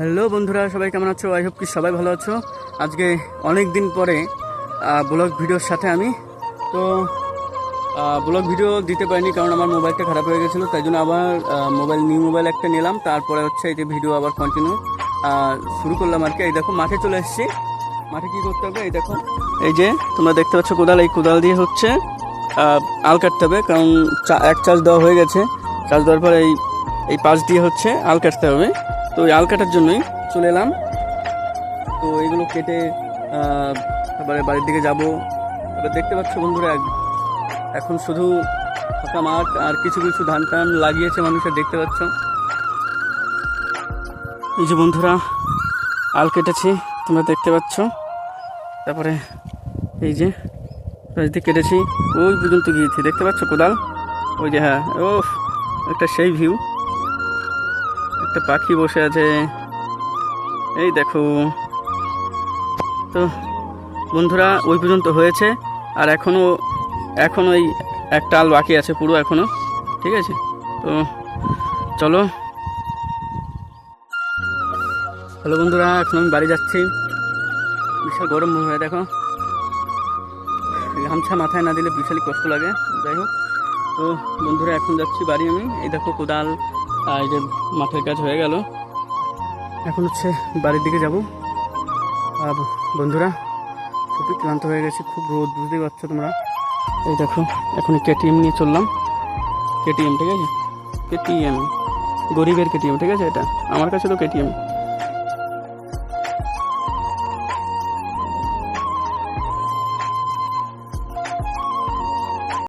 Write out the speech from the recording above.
Hello বন্ধুরা, সবাই কেমন আছো? আই হোপ কি সবাই ভালো আছো। আজকে অনেক দিন পরে ব্লগ ভিডিওর সাথে আমি। তো ব্লগ ভিডিও দিতে পারিনি কারণ আমার মোবাইলটা খারাপ হয়ে গেছিল, তাই জন্য আবার মোবাইল নিউ মোবাইল একটা নিলাম। তারপরে হচ্ছে এই যে ভিডিও আবার কন্টিনিউ শুরু করলাম আর কি। এই দেখো, মাঠে চলে এসেছি। মাঠে কী করতে হবে? এই দেখো, এই যে তোমরা দেখতে পাচ্ছ কোদাল, এই কোদাল দিয়ে হচ্ছে আল কাটতে হবে, কারণ এক চার্জ দেওয়া হয়ে গেছে। চার্জ দেওয়ার পরে এই এই পাশ দিয়ে হচ্ছে আল কাটতে হবে। তো আল কাটার জন্যই চলে এলাম। তো এগুলো কেটে তারপরে বাড়ির দিকে যাব। এবার দেখতে পাচ্ছ বন্ধুরা এখন শুধু ফাঁকা মাঠ আর কিছু কিছু ধান টান লাগিয়েছে মানুষের দেখতে পাচ্ছ। এই যে বন্ধুরা, আল কেটেছি, তোমরা দেখতে পাচ্ছ। তারপরে এই যে রাজদিক কেটেছি। ওই পর্যন্ত গিয়েছি, দেখতে পাচ্ছ কোদাল? ওই যে হ্যাঁ ও একটা সেই ভিউ একটা পাখি বসে আছে। এই দেখো। তো, বন্ধুরা, ওই পর্যন্ত হয়েছে। আর এখনও এখন ওই একটা আল বাকি আছে পুরো এখনও ঠিক আছে? তো, চলো। হ্যালো বন্ধুরা, এখন আমি বাড়ি যাচ্ছি। বিশাল গরম হয়ে, দেখো। গামছা মাথায় না দিলে বিশালই কষ্ট লাগে। যাই হোক। তো, বন্ধুরা, এখন যাচ্ছি বাড়ি আমি। এই দেখো কোদাল আর এই যে মাঠের কাজ হয়ে গেল। এখন হচ্ছে বাড়ির দিকে যাব। আর বন্ধুরা খুবই ক্লান্ত হয়ে গেছে, খুব রোদ, বুঝতেই পারছ তোমরা? এই দেখো, এখন কেটিএম নিয়ে চললাম। কেটিএম, ঠিক আছে? কেটিএম, গরিবের কেটিএম, ঠিক আছে এটা? আমার কাছে তো কেটিএম।